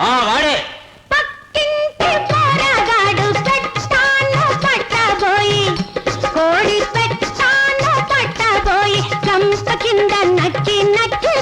ఆ వాడే. కోడి పెట్టాను పట్టబోయి. కింద నక్కి నక్కి